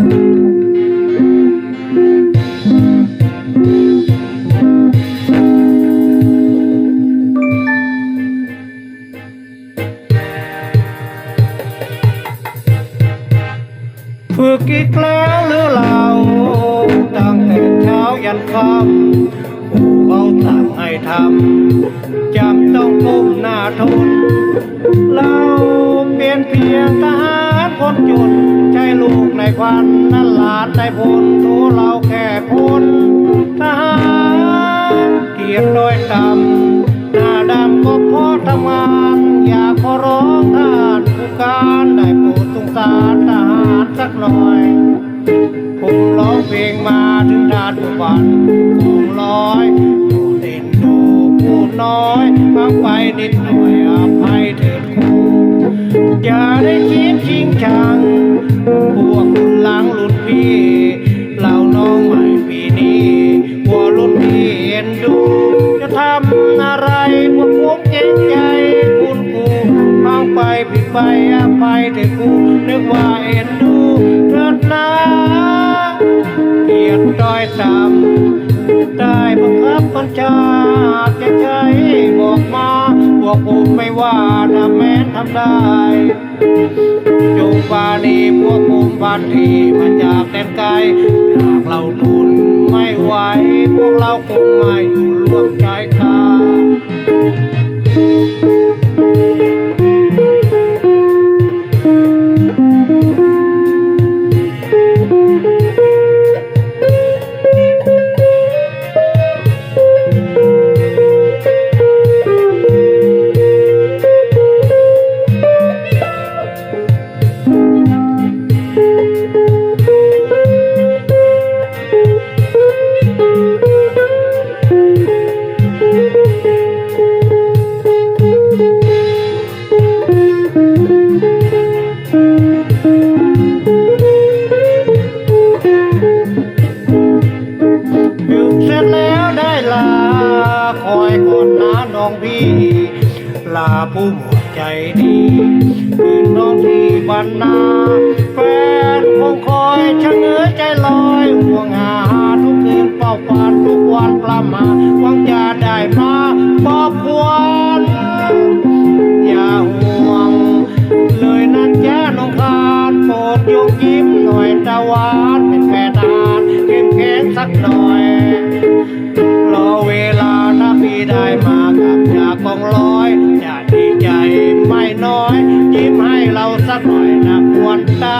ฝึกอีกแล้วหรือเราตั้งแต่เช้ายันค่ำผู้เขาสั่งให้ทำจำต้องก้มหน้าทน เราเป็นเพียงทหารคนจนใช่ลูก ในควันนั่นหลานในพลตัวเราแค่คนทหารเกียรติโดยต่ำหน้าดำก็เพราะทำงาน อยากขอร้องท่านผู้การได้โปรดสงสารทหารสักหน่อยผมร้องเพลงมาถึงทานผู้ฟันคงร้อยผู้เด่นดูผู้น้อยฟังไปนิดหน่อยอภัยเถิดครูอย่าได้คิดจริงจัง ไปผิดไปอภัยเถิดครูนึกว่าเอ็นดูเถิดนะเกียรติด้อยต่ำได้บังคับบัญชาจะใช้บอกมาพวกผมไม่ว่าถ้าแม้นทำได้จงปานีพวกผมพันทีมาจากแดนไกลหากเราทุนไม่ไหวพวกเราคงไม่อยู่ร่วมใจค่า ลาผู้หมวดใจดีคืนน้องที่บรรณาแฟนคงคอยชะเง้อใจลอยห่วงหาทุกคืนเฝ้าฝันทุกวันปลามาหวังจะได้มาปอบควนอย่าห่วง เลยนั่นแจ้น้องคานโปรดยกยิ้มหน่อยตะวานเป็นแฟนทหารเข้มแข็งสักหน่อย ดีใจไม่น้อย ยิ้มให้เราสักหน่อยนะควรตา